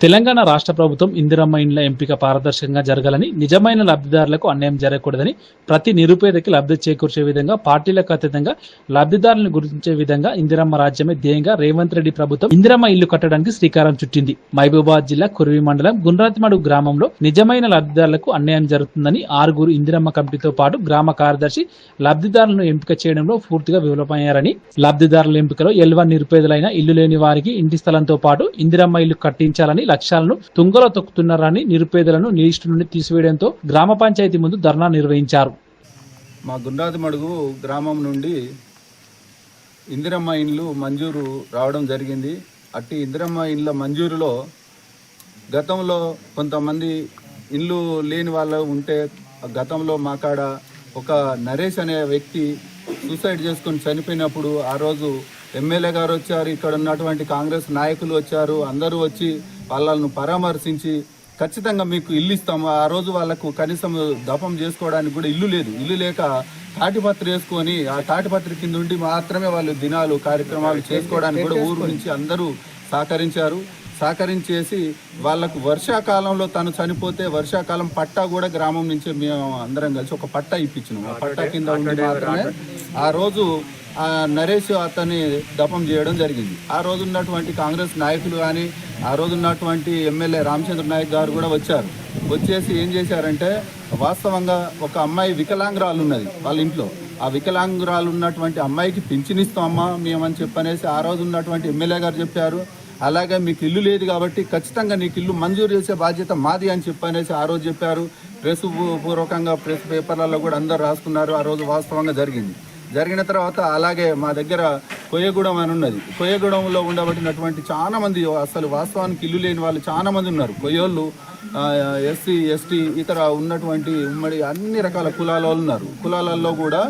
తెలంగాణ రాష్ట్ర ప్రభుత్వం ఇందిరమ్మ ఇండ్ల ఎంపిక పారదర్శకంగా జరగాలని నిజమైన లబ్ధిదారులకు అన్యాయం జరగకూడదని ప్రతి నిరుపేదకి లబ్ధి చేకూర్చే విధంగా పార్టీలకు అతీతంగా లబ్ధిదారులను గుర్తించే విధంగా ఇందిరమ్మ రాజ్యమే ధ్యేయంగా రేవంత్ రెడ్డి ప్రభుత్వం ఇందిరమ్మ ఇల్లు కట్టడానికి శ్రీకారం చుట్టింది. మహబూబాబాద్ జిల్లా కురివి మండలం గుండ్రాతిమడు గ్రామంలో నిజమైన లబ్ధిదారులకు అన్యాయం జరుగుతుందని ఆరుగురు ఇందిరమ్మ కమిటీతో పాటు గ్రామ కార్యదర్శి లబ్ధిదారులను ఎంపిక చేయడంలో పూర్తిగా విఫలమయ్యారని లబ్ధిదారుల ఎంపికలో ఎల్వన్ నిరుపేదలైన ఇల్లు లేని వారికి ఇంటి స్థలంతో పాటు ఇందిరమ్మ ఇల్లు కట్టించాలని లక్ష్యాలను తుంగలో తొక్కుతున్నారని నిరుపేదలను లిస్టు నుండి తీసివేయడంతో గ్రామ పంచాయతీ ముందు ధర్నా నిర్వహించారు. మా గుండాది మడుగు గ్రామం నుండి ఇందిరమ్మ ఇండ్లు మంజూరు రావడం జరిగింది. అట్టి ఇందిరమ్మ ఇండ్ల మంజూరులో గతంలో కొంతమంది ఇల్లు లేని వాళ్ళు ఉంటే గతంలో మా కాడ ఒక నరేష్ అనే వ్యక్తి సూసైడ్ చేసుకొని చనిపోయినప్పుడు ఆ రోజు ఎమ్మెల్యే గారు వచ్చారు. ఇక్కడ ఉన్నటువంటి కాంగ్రెస్ నాయకులు వచ్చారు. అందరూ వచ్చి వాళ్ళను పరామర్శించి ఖచ్చితంగా మీకు ఇల్లు ఇస్తాము. ఆ రోజు వాళ్ళకు కనీసం దపం చేసుకోవడానికి కూడా ఇల్లు లేదు. ఇల్లు లేక తాటిపత్రి వేసుకొని ఆ తాటిపత్రి కింద ఉండి మాత్రమే వాళ్ళు దినాలు కార్యక్రమాలు చేసుకోవడానికి కూడా ఊరు నుంచి అందరూ సహకరించారు. సహకరించేసి వాళ్ళకు వర్షాకాలంలో తను చనిపోతే వర్షాకాలం పట్టా కూడా గ్రామం నుంచి మేము అందరం కలిసి ఒక పట్టా ఇప్పించినాం. ఆ పట్టా కింద ఉండి మాత్రమే ఆ రోజు ఆ నరేష్ అతన్ని దపం చేయడం జరిగింది. ఆ రోజు ఉన్నటువంటి కాంగ్రెస్ నాయకులు కానీ ఆ రోజు ఉన్నటువంటి ఎమ్మెల్యే రామచంద్ర నాయక్ గారు కూడా వచ్చారు వచ్చేసి ఏం చేశారంటే వాస్తవంగా ఒక అమ్మాయి వికలాంగురాలు ఉన్నది వాళ్ళ ఇంట్లో ఆ వికలాంగురాలు ఉన్నటువంటి అమ్మాయికి పింఛనిస్తామమ్మా మేమని చెప్పనేసి ఆ రోజు ఉన్నటువంటి ఎమ్మెల్యే గారు చెప్పారు అలాగే మీకు ఇల్లు లేదు కాబట్టి ఖచ్చితంగా నీకు ఇల్లు మంజూరు చేసే బాధ్యత మాది అని చెప్పనేసి ఆ రోజు చెప్పారు ప్రెస్ పూర్వకంగా ప్రెస్ పేపర్లలో కూడా అందరు రాసుకున్నారు ఆ రోజు వాస్తవంగా జరిగింది జరిగిన తర్వాత అలాగే మా దగ్గర కొయ్యగూడెం అని ఉన్నది. కొయ్యగూడెంలో ఉండబడినటువంటి చాలా మంది అసలు వాస్తవానికి ఇల్లు లేని వాళ్ళు చాలా మంది ఉన్నారు. కొయ్యోళ్ళు ఎస్సీ ఎస్టీ ఇతర ఉన్నటువంటి ఉమ్మడి అన్ని రకాల కులాల వాళ్ళు ఉన్నారు. కులాలలో కూడా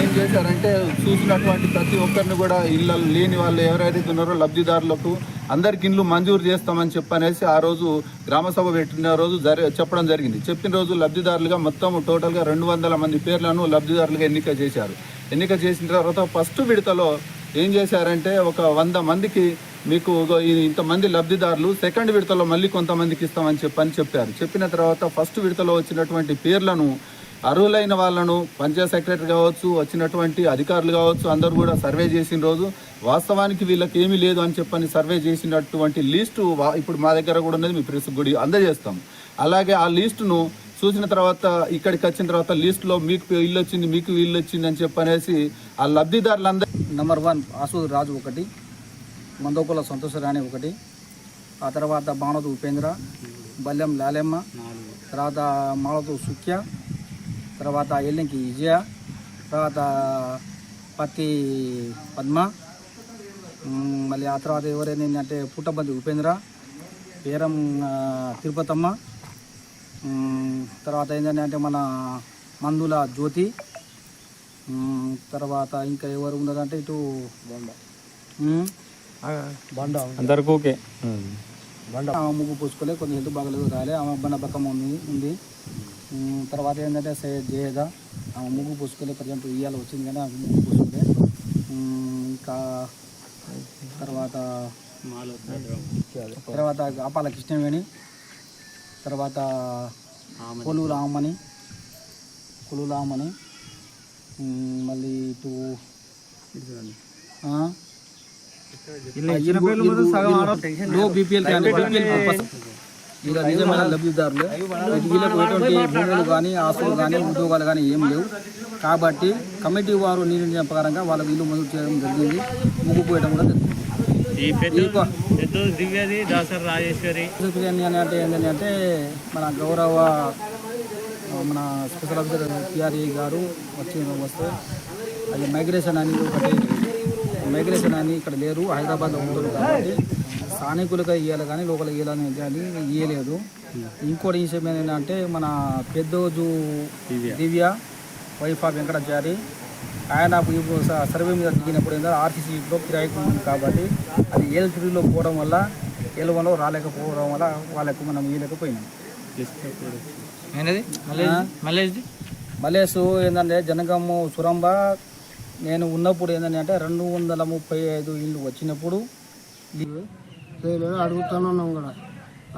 ఏం చేశారంటే చూసినటువంటి ప్రతి ఒక్కరిని కూడా ఇళ్ళ లేని వాళ్ళు ఎవరైతే ఉన్నారో లబ్ధిదారులకు అందరికి ఇండ్లు మంజూరు చేస్తామని చెప్పనేసి ఆ రోజు గ్రామసభ పెట్టిన రోజు జరి చెప్పడం జరిగింది. చెప్పిన రోజు లబ్ధిదారులుగా మొత్తం టోటల్గా రెండు వందల మంది పేర్లను లబ్ధిదారులుగా ఎన్నిక చేశారు. ఎన్నిక చేసిన తర్వాత ఫస్ట్ విడతలో ఏం చేశారంటే ఒక వంద మందికి మీకు ఇంతమంది లబ్ధిదారులు సెకండ్ విడతలో మళ్ళీ కొంతమందికి ఇస్తామని చెప్పని చెప్పారు. చెప్పిన తర్వాత ఫస్ట్ విడతలో వచ్చినటువంటి పేర్లను అర్హులైన వాళ్ళను పంచాయత్ సెక్రటరీ కావచ్చు వచ్చినటువంటి అధికారులు కావచ్చు అందరూ కూడా సర్వే చేసిన రోజు వాస్తవానికి వీళ్ళకి ఏమీ లేదు అని చెప్పని సర్వే చేసినటువంటి లిస్టు ఇప్పుడు మా దగ్గర కూడా ఉన్నది మీ ప్రెస్ గుడి అందజేస్తాం. అలాగే ఆ లిస్టును చూసిన తర్వాత ఇక్కడికి వచ్చిన తర్వాత లిస్టులో మీకు ఇల్లు వచ్చింది మీకు ఇల్లు వచ్చింది అని చెప్పనేసి ఆ లబ్ధిదారులందరూ నెంబర్ వన్ ఆసు రాజు ఒకటి మందోకుల సంతోష రాణి ఒకటి ఆ తర్వాత బాణతు ఉపేంద్ర బల్యం లాలెమ్మ తర్వాత మాలతు సుఖ్య తర్వాత ఎల్లింకి విజయ తర్వాత పత్తి పద్మ మళ్ళీ ఆ తర్వాత ఎవరైనా అంటే పుట్టబంది ఉపేంద్ర పేరం ఆ, తిరుపతమ్మ తర్వాత ఏంటంటే అంటే మన మందుల జ్యోతి తర్వాత ఇంకా ఎవరు ఉన్నారంటే ఇటు అందరికి ఓకే. ఆమె ముగ్గు పూసుకోలే కొంచెం హెల్త్ బాగలేదు రాలే. ఆమె బక్కమ్మ ఉంది ఉంది. తర్వాత ఏంటంటే ఆమె ముగ్గు పూసుకోలే ప్రజెంట్ ఇయ్యాల వచ్చింది కానీ ఆమె ముగ్గు పూసుకోలే ఇంకా తర్వాత తర్వాత ఆపాల కృష్ణవేణి తర్వాత కొలువు రామని కొలువు రామని మళ్ళీ ఇటు? లో బీపీఎల్ బీపీఎల్ నిజమైన లబ్ధిదారులు. వీళ్ళకు ఎటువంటి భూములు కానీ ఆస్తులు కానీ ఉద్యోగాలు కానీ ఏం లేవు. కాబట్టి కమిటీ వారు నిర్ణయం ప్రకారంగా వాళ్ళకి ఇల్లు మంజూరు చేయడం జరిగింది. ముగ్గు పోయడం కూడా జరిగింది. ఈ పెద్ద ఇంకో దివ్యది దాసరి రాజేశ్వరి. అంటే ఏంటంటే అంటే మన గౌరవ మన స్పెషల్ ఆఫీసర్ పిఆర్ఈ గారు వచ్చి వస్తే అది మైగ్రేషన్ అని ఒకటి మైగ్రేషన్ అని ఇక్కడ లేరు. హైదరాబాద్లో ఉంటారు కాబట్టి స్థానికులుగా ఇవ్వాలి కానీ లోకల్ ఇవ్వాలని కానీ ఇవ్వలేదు ఇంకోటి విషయం ఏంటంటే మన పెద్దోజు దివ్య. వైఫ్ ఆఫ్ వెంకటాచారి ఆయన ఇప్పుడు సర్వే మీద దిగినప్పుడు ఏంటంటే ఆర్టీసీలో కిరాయికి ఉంది కాబట్టి అది ఏల్ త్రీలో పోవడం వల్ల ఏల్ వన్లో రాలేకపోవడం వల్ల వాళ్ళకు మనం ఇవ్వలేకపోయినాం మలేసు ఏంటంటే జనగమ్ము సురంబ నేను ఉన్నప్పుడు ఏంటంటే రెండు వందల ముప్పై ఐదు ఇల్లు వచ్చినప్పుడు చేయలేదు అడుగుతాను ఉన్నాం కూడా.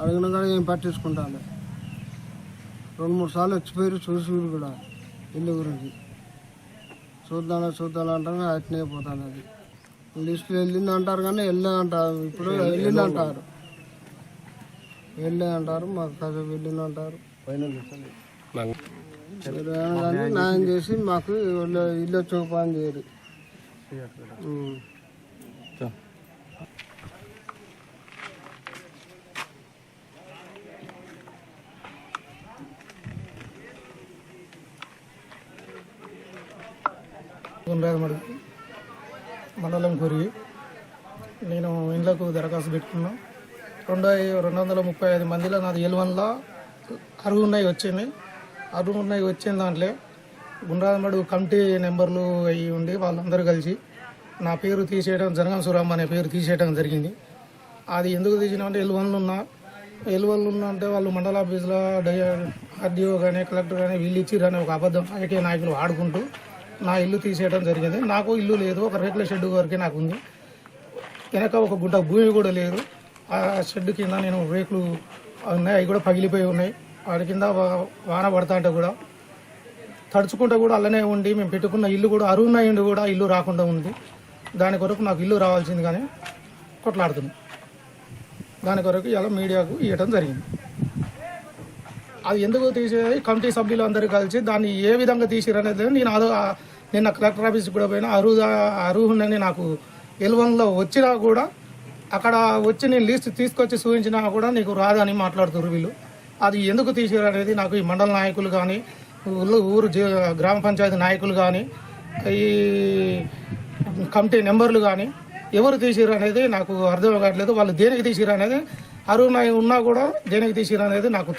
అడిగినా కానీ ఏం పట్టించుకుంటాను రెండు మూడు సార్లు వచ్చిపోయారు చూసి కూడా ఇల్లు గురించి. చూద్దాం చూద్దాం అంటారు అట్నే పోతాను అది. లిస్టులో వెళ్ళింది అంటారు కానీ వెళ్ళే అంటారు. ఇప్పుడు వెళ్ళింది అంటారు. వెళ్ళే అంటారు మాకు కాసేపు వెళ్ళింది అంటారు. కానీ న్యాయం చేసి మాకు ఇల్లు చూపాలని చేయరు ఉం. మండలం కొరిగి నేను ఇండ్లకు దరఖాస్తు పెట్టుకున్నా. రెండు రెండు వందల ముప్పై ఐదు మందిలో నాది ఎలువన్లో అరుగున్నాయి వచ్చింది. అరుగున్నాయి వచ్చిన దాంట్లో గుండ్రాజమడుగు కమిటీ నెంబర్లు అయ్యి ఉండి వాళ్ళందరూ కలిసి నా పేరు తీసేయడం జనగం సురామ్ అనే పేరు తీసేయడం జరిగింది. అది ఎందుకు తీసినామంటే ఎలువన్లు ఉన్నా. ఎలువన్లు ఉన్నా అంటే వాళ్ళు మండల ఆఫీసులో ఆర్డీఓ కానీ కలెక్టర్ కానీ వీళ్ళు ఇచ్చిరని ఒక అబద్ధం రాజకీయ నాయకులు ఆడుకుంటూ నా ఇల్లు తీసేయడం జరిగింది. నాకు ఇల్లు లేదు. ఒక రేట్ల షెడ్ వరకే నాకు ఉంది వెనక ఒక గుడ్డ భూమి కూడా లేదు. ఆ షెడ్ కింద నేను రేకులు ఉన్నాయి. అవి కూడా పగిలిపోయి ఉన్నాయి. వాటి కింద వా- వాన పడతా అంటే కూడా తడుచుకుంటూ కూడా అలానే ఉండి మేము పెట్టుకున్న ఇల్లు కూడా అరువునయ్యండి కూడా ఇల్లు రాకుండా ఉంది. దాని కొరకు నాకు ఇల్లు రావాల్సింది కానీ కొట్లాడుతుంది దాని కొరకు ఇలా మీడియాకు ఇవ్వడం జరిగింది. అది ఎందుకు తీసేది కమిటీ సభ్యులు అందరూ కలిసి దాన్ని ఏ విధంగా తీసిరనేది నేను అదో నిన్న కలెక్టర్ ఆఫీస్కి కూడా పోయినా అరువు అర్హునని నాకు ఎల్వన్లో వచ్చినా కూడా అక్కడ వచ్చి నేను లిస్ట్ తీసుకొచ్చి చూపించినా కూడా నీకు రాదని మాట్లాడుతున్నారు వీళ్ళు. అది ఎందుకు తీసిరు అనేది నాకు ఈ మండల నాయకులు కానీ ఊళ్ళో ఊరు గ్రామ పంచాయతీ నాయకులు కానీ ఈ కమిటీ నెంబర్లు కానీ ఎవరు తీసిరు అనేది నాకు అర్థం కావట్లేదు. వాళ్ళు దేనికి తీసిరు అనేది అరువు ఉన్నా కూడా దేనికి తీసిరు అనేది నాకు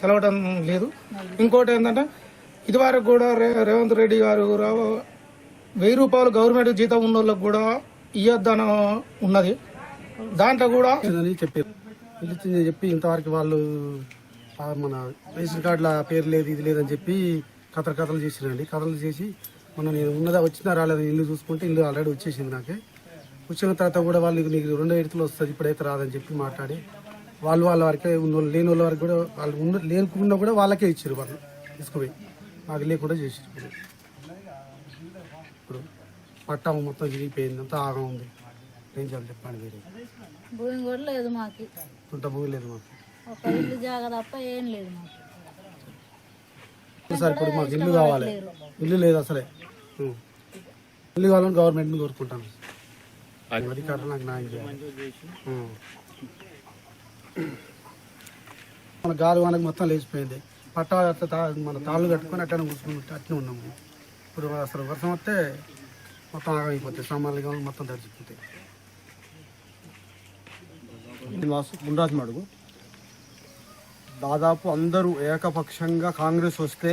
తెలవడం లేదు. ఇంకోటి ఏంటంటే ఇదివరకు కూడా రే- రేవంత్ రెడ్డి గారు కూడా వెయ్యి రూపాయలు గవర్నమెంట్ జీతం ఉన్న వాళ్ళకి కూడా ఇయ్యొద్దన ఉన్నది. దాంట్లో కూడా అని చెప్పారు. పిలిచిందని చెప్పి ఇంతవరకు వాళ్ళు మన రేషన్ కార్డుల పేరు లేదు ఇది లేదని చెప్పి కథలు కథలు చేసినండి కథలు చేసి మొన్న నేను ఉన్నదా వచ్చిందా రాలేదని ఇల్లు చూసుకుంటే ఇల్లు ఆల్రెడీ వచ్చేసింది నాకే. వచ్చిన తర్వాత కూడా వాళ్ళు నీకు రెండో ఎడుతులు వస్తుంది ఇప్పుడైతే రాదని చెప్పి మాట్లాడి వాళ్ళు వాళ్ళ వరకే ఉన్న వాళ్ళు లేని వాళ్ళ వరకు కూడా వాళ్ళు ఉన్న లేనుకున్నా కూడా వాళ్ళకే ఇచ్చారు వాళ్ళు తీసుకుపోయి. మాకు లేకుండా చేసారు ఇప్పుడు. ఇప్పుడు పట్టా మొత్తం విరిగిపోయింది అంతా ఆగం ఉంది. ఏం చేయాలి చెప్పండి మీరు? భూమి కూడా లేదు మాకు. తుంట భూమి లేదు మాకు. ఒక ఇల్లు జాగా తప్ప ఏం లేదు మాకు. సార్ ఇప్పుడు మాకు ఇల్లు కావాలి. ఇల్లు లేదు అసలే. ఇల్లు కావాలని గవర్నమెంట్ని కోరుకుంటాను. అధికారులు నాకు న్యాయం చేయాలి. మన గాలి వానకు మొత్తం లేచిపోయింది. పట్టా అట్లా మన తాళ్ళు కట్టుకొని అట్లా కూర్చుని అట్నే ఉన్నాము ఇప్పుడు అసలు వర్షం వస్తే మొత్తం ఆగమైపోతాయి. సామాన్లు కానీ మొత్తం తడిచిపోతాయి గుండ్రాజ్ మడుగు. దాదాపు అందరూ ఏకపక్షంగా కాంగ్రెస్ వస్తే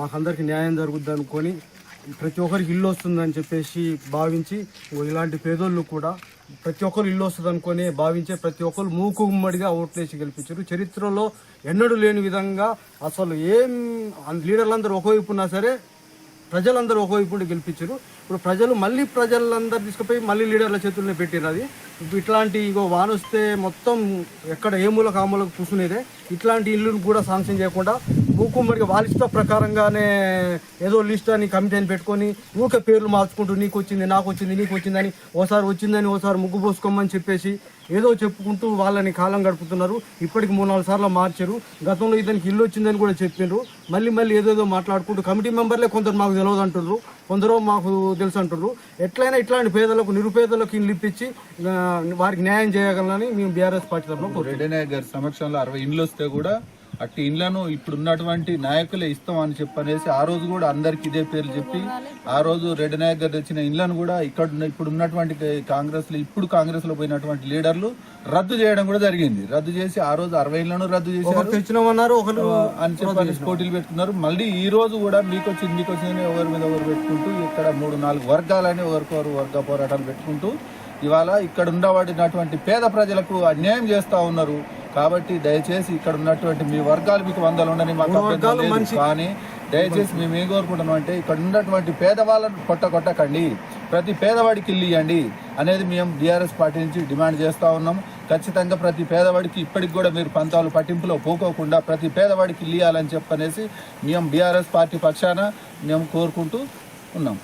మాకందరికి న్యాయం జరుగుద్ది అనుకొని ప్రతి ఒక్కరికి ఇల్లు వస్తుందని చెప్పేసి భావించి ఓ ఇలాంటి పేదోళ్ళు కూడా ప్రతి ఒక్కరు ఇల్లు వస్తుంది అనుకునే భావించే ప్రతి ఒక్కరు మూకు ఉమ్మడిగా ఓట్లేసి గెలిపించారు. చరిత్రలో ఎన్నడూ లేని విధంగా అసలు ఏం లీడర్లందరూ ఒకవైపు ఉన్నా సరే ప్రజలందరూ ఒకవైపు గెలిపించారు. ఇప్పుడు ప్రజలు మళ్ళీ ప్రజలందరూ తీసుకుపోయి మళ్ళీ లీడర్ల చేతుల్లోనే పెట్టారు అది. ఇప్పుడు ఇట్లాంటి ఇగో వానొస్తే మొత్తం ఎక్కడ ఏ మూలకు ఆ మూలకు కూర్చునేదే. ఇట్లాంటి ఇల్లును కూడా శాంక్షన్ చేయకుండా మూకుమ్మడిగా వాళ్ళ ఇష్ట ప్రకారంగానే ఏదో లిస్ట్ అని కమిటీ అని పెట్టుకొని ఊకే పేర్లు మార్చుకుంటూ నీకు వచ్చింది నాకు వచ్చింది నీకు వచ్చిందని ఓసారి వచ్చిందని ఓసారి ముగ్గు పోసుకోమని చెప్పేసి ఏదో చెప్పుకుంటూ వాళ్ళని కాలం గడుపుతున్నారు. ఇప్పటికి మూడు నాలుగు సార్లు మార్చారు. గతంలో ఇతనికి ఇల్లు వచ్చిందని కూడా చెప్పిండ్రు మళ్ళీ మళ్ళీ ఏదేదో మాట్లాడుకుంటూ కమిటీ మెంబర్లే కొందరు మాకు తెలియదు అంటున్నారు కొందరు మాకు తెలుసు అంటున్నారు ఎట్లయినా ఇట్లాంటి పేదలకు నిరుపేదలకు ఇల్లు ఇప్పించి వారికి న్యాయం చేయగలనని మేము బీఆర్ఎస్ పార్టీ తరఫున గారి సమక్షంలో అరవై ఇండ్లు వస్తే కూడా అట్టి ఇండ్లను ఇప్పుడు ఉన్నటువంటి నాయకులే ఇస్తాం అని చెప్పనేసి ఆ రోజు కూడా అందరికి ఇదే పేర్లు చెప్పి ఆ రోజు రెడ్డి నాయక్ గారు తెచ్చిన ఇండ్లను కూడా ఇక్కడ ఇప్పుడు ఉన్నటువంటి కాంగ్రెస్లో ఇప్పుడు కాంగ్రెస్లో పోయినటువంటి లీడర్లు రద్దు చేయడం కూడా జరిగింది. రద్దు చేసి ఆ రోజు అరవై ఇండ్లను రద్దు ఒకరు అని చెప్పి పోటీలు పెట్టుకున్నారు. మళ్ళీ ఈ రోజు కూడా మీకు వచ్చింది మీకు వచ్చింది ఎవరి మీద ఎవరు పెట్టుకుంటూ ఇక్కడ మూడు నాలుగు వర్గాలని ఒకరికొకరు వర్గ పోరాటాలు పెట్టుకుంటూ ఇవాళ ఇక్కడ ఉండబడినటువంటి పేద ప్రజలకు అన్యాయం చేస్తా ఉన్నారు. కాబట్టి దయచేసి ఇక్కడ ఉన్నటువంటి మీ వర్గాలు మీకు వందలు ఉండని మాకు. కానీ దయచేసి మేము ఏం కోరుకుంటున్నాం అంటే ఇక్కడ ఉన్నటువంటి పేదవాళ్ళను కొట్ట కొట్టకండి ప్రతి పేదవాడికి ఇల్లు ఇవ్వండి అనేది మేము బీఆర్ఎస్ పార్టీ నుంచి డిమాండ్ చేస్తా ఉన్నాం. ఖచ్చితంగా ప్రతి పేదవాడికి ఇప్పటికి కూడా మీరు పంతాలు పట్టింపులో పోకోకుండా ప్రతి పేదవాడికి ఇల్లు ఇవ్వాలని చెప్పనేసి మేము బీఆర్ఎస్ పార్టీ పక్షాన మేము కోరుకుంటూ ఉన్నాం.